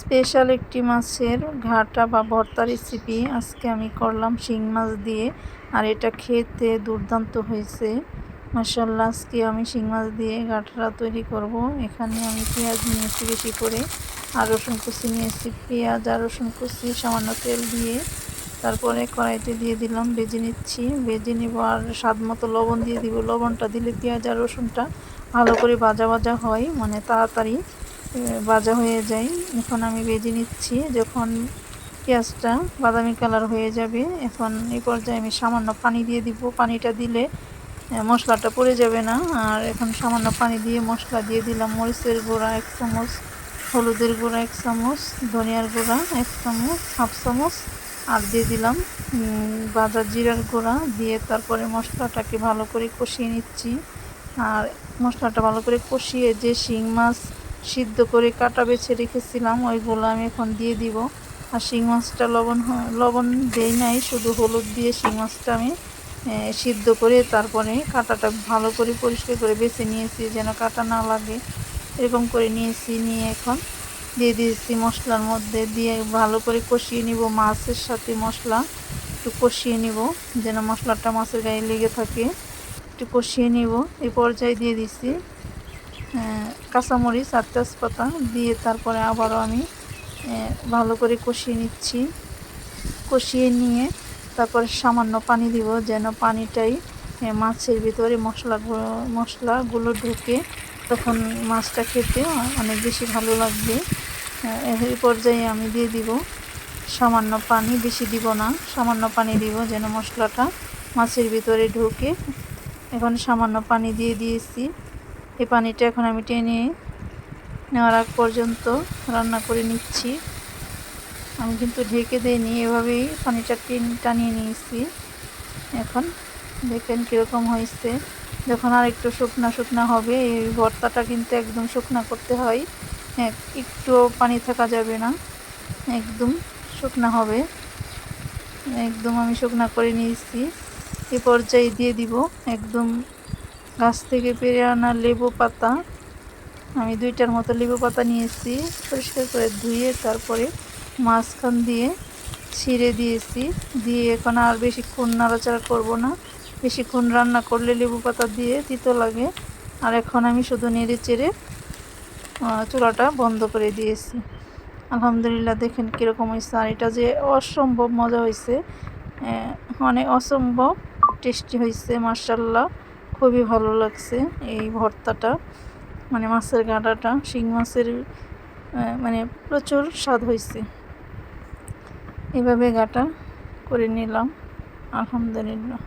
Special একটি মাছের ঘাটা বা ভর্তা রেসিপি আজকে আমি করলাম শিং মাছ দিয়ে। আর এটা খেতে দুর্দান্ত হয়েছে। মাসাল্লাহ আজকে আমি শিং মাছ দিয়ে ঘাটাটা তৈরি করব। এখানে আমি পেঁয়াজ নিয়েছি বেশি করে। আর রসুন কুচি নিয়েছি। পেঁয়াজ আর রসুন কুচি সামান্য তেল দিয়ে তারপরে কড়াইতে দিয়ে দিলাম, ভেজে নিচ্ছি। ভেজে নিব আর স্বাদ মতো লবণ দিয়ে দিব। লবণটা দিলে পেঁয়াজ আর রসুনটা ভালো করে ভাজা ভাজা হয় মানে তাড়াতাড়ি। ভাজা হয়ে যায়। এখন আমি ভেজে নিচ্ছি। যখন পেঁয়াজটা বাদামি কালার হয়ে যাবে, এখন এই পর্যায়ে আমি সামান্য পানি দিয়ে দিব। পানিটা দিলে মশলাটা পড়ে যাবে না। আর এখন সামান্য পানি দিয়ে মশলা দিয়ে দিলাম মরিচের গুঁড়া, এক চামচ, হলুদের গুঁড়া, এক চামচ, ধনিয়ার গুঁড়া, এক চামচ, হাফ চামচ, আর দিয়ে দিলাম বাজার জিরার গুঁড়া। দিয়ে তারপরে মশলাটাকে ভালো করে কষিয়ে নিচ্ছি। আর মশলাটা ভালো করে কষিয়ে যে শিং মাছ সিদ্ধ করে কাটা বেছে রেখেছিলাম, ওইগুলো আমি এখন দিয়ে দিব। আর শিং মাছটা লবণ লবণ দেই নাই, শুধু হলুদ দিয়ে শিং মাছটা আমি সিদ্ধ করে তারপরে কাটাটা ভালো করে পরিষ্কার করে বেছে নিয়েছি, যেন কাটা না লাগে। এরকম করে নিয়েছি, নিয়ে এখন দিয়ে দিয়েছি মশলার মধ্যে, দিয়ে ভালো করে কষিয়ে নিব মাছের সাথে মশলা। একটু কষিয়ে নিব, যেন মশলাটা মাছের গায়ে লেগে থাকে। একটু কষিয়ে নিব এই পর্যায়ে দিয়ে দিচ্ছি কাঁচামরিচ আর তেজপাতা দিয়ে তারপরে আবারও আমি ভালো করে কষিয়ে নিচ্ছি। কষিয়ে নিয়ে তারপরে সামান্য পানি দিব যেন পানিটাই মাছের ভিতরে মশলাগুলো মশলাগুলো ঢুকে তখন মাছটা খেতে অনেক বেশি ভালো লাগবে। এই পর্যায়ে আমি দিয়ে দিব সামান্য পানি, বেশি দিব না, সামান্য পানি দিব যেন মশলাটা মাছের ভিতরে ঢুকে। এখন সামান্য পানি দিয়ে দিয়েছি। এই পানিটা এখন আমি টেনে নেওয়ার আগ পর্যন্ত রান্না করে নিচ্ছি। আমি কিন্তু ঢেকে দিইনি, এভাবেই পানিটা টেন, টানিয়ে নিয়েছি। এখন দেখেন কীরকম হয়েছে। যখন আর একটু শুকনা শুকনা হবে, এই ভর্তাটা কিন্তু একদম শুকনা করতে হয়। একটু পানি থাকা যাবে না, একদম শুকনা হবে। একদম আমি শুকনা করে নিয়েছি। এ পর্যায়ে দিয়ে দিব একদম গাছ থেকে পেরে আনা লেবু পাতা। আমি দুইটার মতো লেবু পাতা নিয়েছি, পরিষ্কার করে ধুয়ে তারপরে মাঝখান দিয়ে ছিঁড়ে দিয়েছি। দিয়ে এখন আর বেশিক্ষণ নাড়াচাড়া করব না। বেশিক্ষণ রান্না করলে লেবু পাতা দিয়ে তিতো লাগে। আর এখন আমি শুধু নেড়ে চেড়ে চুলাটা বন্ধ করে দিয়েছি। আলহামদুলিল্লাহ দেখেন কীরকম হয়েছে। আর এটা যে অসম্ভব মজা হয়েছে। মানে অসম্ভব টেস্টি হয়েছে মার্শাল্লাহ খুবই ভালো লাগছে এই ভর্তাটা মানে মাছের গাঁটাটা শিং মাছের মানে প্রচুর স্বাদ হয়েছে। এভাবে গাটা করে নিলাম, আলহামদুলিল্লাহ।